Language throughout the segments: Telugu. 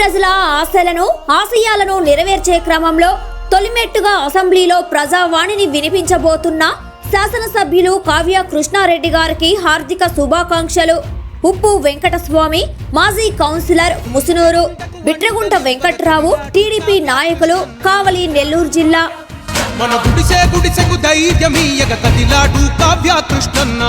ప్రజల ఆశలను ఆశయాలను నెరవేర్చే క్రమంలో తొలిమెట్టుగా అసెంబ్లీలో ప్రజావాణిని వినిపించబోతున్న శాసనసభ్యులు కావ్య కృష్ణారెడ్డి గారికి హార్దిక శుభాకాంక్షలు. ఉప్పు వెంకటస్వామి మాజీ కౌన్సిలర్ ముసునూరు బిట్రగుంట వెంకట్రావు టీడీపీ నాయకులు కావలి నెల్లూరు జిల్లా. మన గుడిసే గుడిసెకు ధైర్యమీయగ కదిలాడు కావ్య కృష్ణన్న.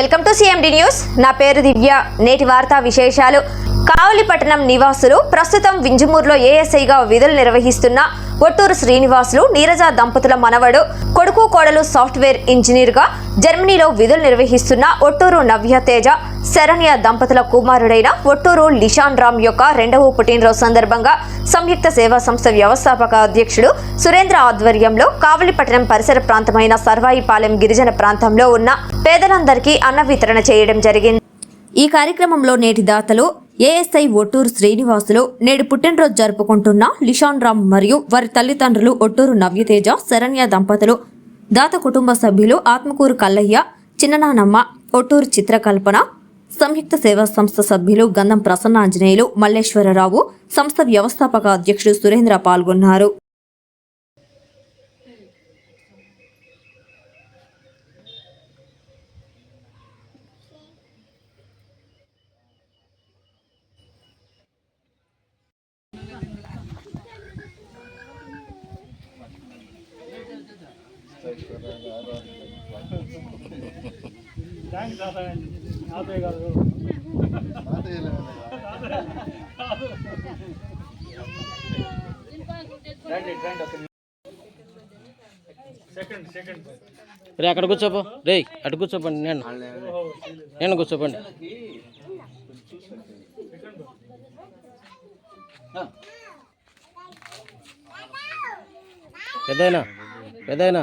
Welcome to CMD news. నా పేరు దివ్య. నేటి వార్తా విశేషాలు. కావలిపట్టణం నివాసులు ప్రస్తుతం వింజమూరులో ఏఎస్ఐగా విధులు నిర్వహిస్తున్న ఒట్టూరు శ్రీనివాసులు నీరజ దంపతుల మనవడు కొడుకు కోడలు సాఫ్ట్వేర్ ఇంజనీర్గా జర్మనీలో విధులు నిర్వహిస్తున్న ఒట్టూరు నవ్య తేజ శరణ్య దంపతుల కుమారుడైన ఒట్టూరు లిషాన్ రామ్ యొక్క రెండవ పుట్టినరోజు సందర్భంగా సంయుక్త సేవా సంస్థ వ్యవస్థాపక అధ్యక్షుడు సురేంద్ర ఆధ్వర్యంలో కావలిపట్టణం పరిసర ప్రాంతమైన సర్వాయిపాలెం గిరిజన ప్రాంతంలో ఉన్న పేదలందరికీ అన్న వితరణ చేయడం జరిగింది. ఈ కార్యక్రమంలో నేటి దాతలు ఏఎస్ఐ ఒట్టూరు శ్రీనివాసులు నేడు పుట్టినరోజు జరుపుకుంటున్న లిషాన్ రామ్ మరియు వారి తల్లిదండ్రులు ఒట్టూరు నవ్యతేజ శరణ్య దంపతులు దాత కుటుంబ సభ్యులు ఆత్మకూరు కల్లయ్య చిన్ననానమ్మ ఒట్టూరు చిత్రకల్పన సంయుక్త సేవా సంస్థ సభ్యులు గంధం ప్రసన్నాంజనేయులు మల్లేశ్వరరావు సంస్థ వ్యవస్థాపక అధ్యక్షుడు సురేంద్ర పాల్గొన్నారు. రే అక్కడ కూర్చోపో. రే అటు కూర్చోపండి నేను. నేను కూర్చోపండి. పెద్దయినా పెద్దయినా.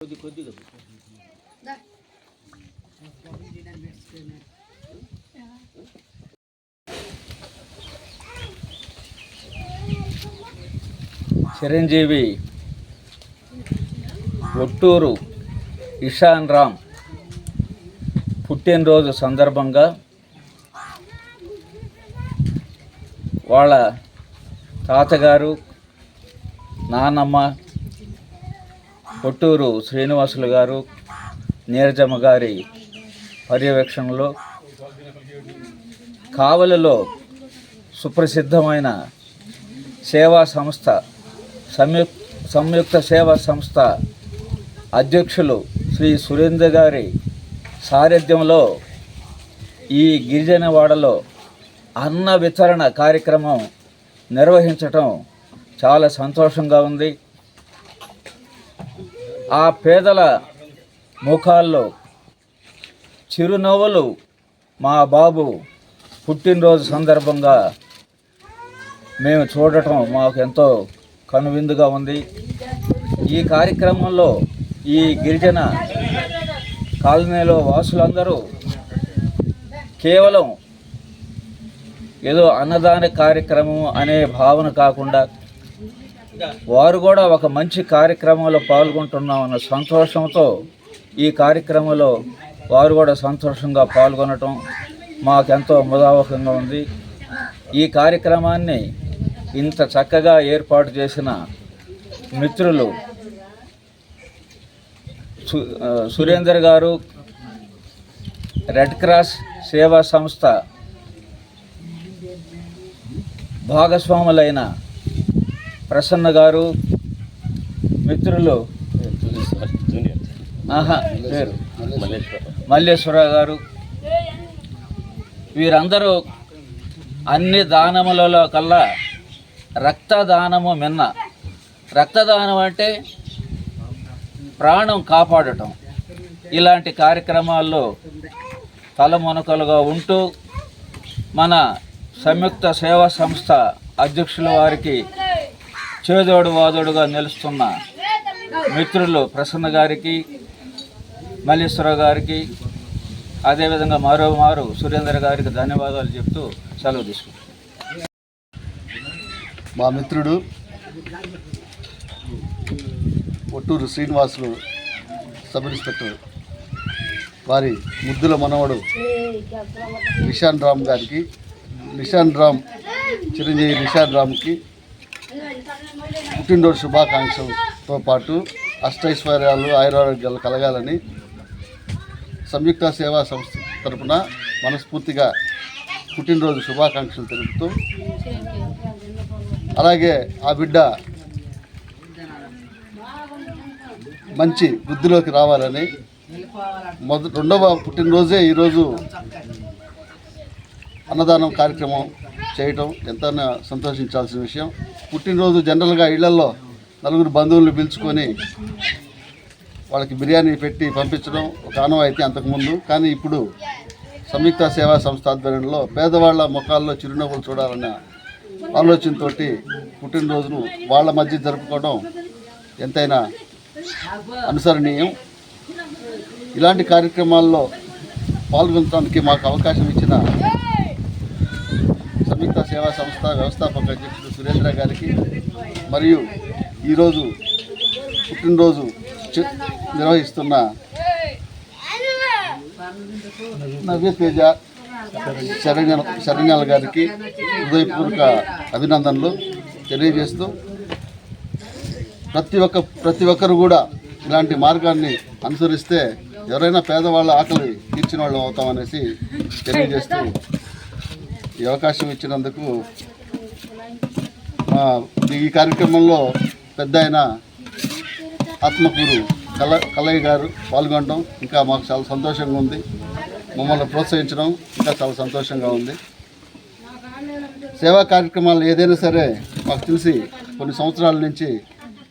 కొద్ది కనిపించలే చిరంజీవి ఒట్టూరు ఇషాన్ రామ్. పుట్టినరోజు సందర్భంగా వాళ్ళ తాతగారు నానమ్మ ఒట్టూరు శ్రీనివాసులు గారు నీరజమ్మ గారి పర్యవేక్షణలో కావలిలో సుప్రసిద్ధమైన సేవా సంస్థ సంయుక్ సంయుక్త సేవా సంస్థ అధ్యక్షులు శ్రీ సురేంద్ర గారి సారథ్యంలో ఈ గిరిజనవాడలో అన్న వితరణ కార్యక్రమం నిర్వహించటం చాలా సంతోషంగా ఉంది. ఆ పేదల ముఖాల్లో చిరునవ్వులు మా బాబు పుట్టినరోజు సందర్భంగా మేము చూడటం మాకు ఎంతో కనువిందుగా ఉంది. ఈ కార్యక్రమంలో ఈ గిరిజన కాలనీలో వాసులందరూ కేవలం ఏదో అన్నదాన కార్యక్రమం అనే భావన కాకుండా వారు కూడా ఒక మంచి కార్యక్రమంలో పాల్గొంటున్నామన్న సంతోషంతో ఈ కార్యక్రమంలో వారు కూడా సంతోషంగా పాల్గొనటం మాకెంతో ముదావకంగా ఉంది. ఈ కార్యక్రమాన్ని ఇంత చక్కగా ఏర్పాటు చేసిన మిత్రులు సురేందర్ గారు రెడ్ క్రాస్ సేవా సంస్థ భాగస్వాములైన ప్రసన్న గారు మిత్రులు. ఆహా పేరు. మల్లేశ్వర గారు. వీరందరూ అన్ని దానములలో కల్లా రక్తదానము మిన్న. రక్తదానం అంటే ప్రాణం కాపాడటం. ఇలాంటి కార్యక్రమాల్లో తలమునకలుగా ఉంటూ మన సంయుక్త సేవా సంస్థ అధ్యక్షుల వారికి చేదోడు వాదోడుగా నిలుస్తున్న మిత్రులు ప్రసన్న గారికి మల్లేశ్వర గారికి అదేవిధంగా మరో మారు సురేందర్ గారికి ధన్యవాదాలు చెప్తూ సెలవు తీసుకుంటాం మా మిత్రుడు ఒట్టూరు శ్రీనివాసులు సబ్ ఇన్స్పెక్టర్ వారి ముద్దుల మనవడు నిషాన్ రామ్ గారికి నిషాన్ రామ్ చిరంజీవి నిషాన్ రామ్కి పుట్టినరోజు శుభాకాంక్షలతో పాటు అష్టైశ్వర్యాలు ఆయురారోగ్యాలు కలగాలని సంయుక్త సేవా సంస్థ తరపున మనస్ఫూర్తిగా పుట్టినరోజు శుభాకాంక్షలు తెలుపుతూ అలాగే ఆ బిడ్డ మంచి వృద్ధిలోకి రావాలని మొద రెండవ పుట్టినరోజే ఈరోజు అన్నదానం కార్యక్రమం చేయటం ఎంతైనా సంతోషించాల్సిన విషయం. పుట్టినరోజు జనరల్గా ఇళ్ళలో నలుగురు బంధువులను పిలుచుకొని వాళ్ళకి బిర్యానీ పెట్టి పంపించడం ఒక ఆనవాయితీ అంతకుముందు. కానీ ఇప్పుడు సంయుక్త సేవా సంస్థ ఆధ్వర్యంలో పేదవాళ్ళ ముఖాల్లో చిరునవ్వులు చూడాలన్న ఆలోచనతోటి పుట్టినరోజును వాళ్ళ మధ్య జరుపుకోవడం ఎంతైనా అనుసరణీయం. ఇలాంటి కార్యక్రమాల్లో పాల్గొనడానికి మాకు అవకాశం ఇచ్చిన సంయుక్త సేవా సంస్థ వ్యవస్థాపక అధ్యక్షుడు సురేంద్ర గారికి మరియు ఈరోజు పుట్టినరోజు నిర్వహిస్తున్న నవ్య తేజ శరణ్య శరణ్యాల గారికి హృదయపూర్వక అభినందనలు తెలియజేస్తూ ప్రతి ఒక్క ప్రతి ఒక్కరు కూడా ఇలాంటి మార్గాన్ని అనుసరిస్తే ఎవరైనా పేదవాళ్ళ ఆకలి తీర్చిన వాళ్ళు అవుతామనేసి తెలియజేస్తూ ఈ అవకాశం ఇచ్చినందుకు ఈ కార్యక్రమంలో పెద్ద ఆయన ఆత్మకూరు కల కలయ్య గారు పాల్గొనడం ఇంకా మాకు చాలా సంతోషంగా ఉంది. మమ్మల్ని ప్రోత్సహించడం ఇంకా చాలా సంతోషంగా ఉంది. సేవా కార్యక్రమాలు ఏదైనా సరే మాకు తెలిసి కొన్ని సంవత్సరాల నుంచి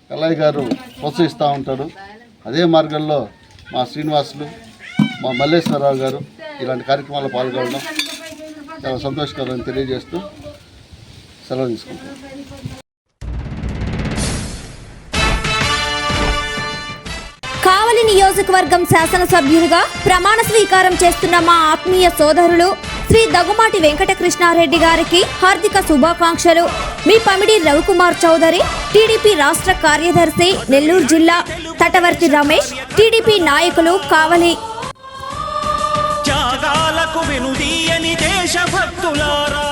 కల్లయ్య గారు ప్రోత్సహిస్తూ ఉంటాడు. అదే మార్గంలో మా శ్రీనివాసులు మా మల్లేశ్వరరావు గారు ఇలాంటి కార్యక్రమాల్లో పాల్గొనడం చాలా సంతోషకరం తెలియజేస్తూ సెలవు తీసుకుంటాం కావలి నియోజకవర్గం శాసనసభ్యులుగా ప్రమాణ స్వీకారం చేస్తున్న మా ఆత్మీయ సోదరులు శ్రీ దగుమాటి వెంకటకృష్ణారెడ్డి గారికి హార్దిక శుభాకాంక్షలు. మీ పమిడి రవికుమార్ చౌదరి టీడీపీ రాష్ట్ర కార్యదర్శి నెల్లూరు జిల్లా తటవర్తి రమేష్ టీడీపీ నాయకులు కావలి. త్యాగాలకు వినుదీయని దేశభక్తులారా.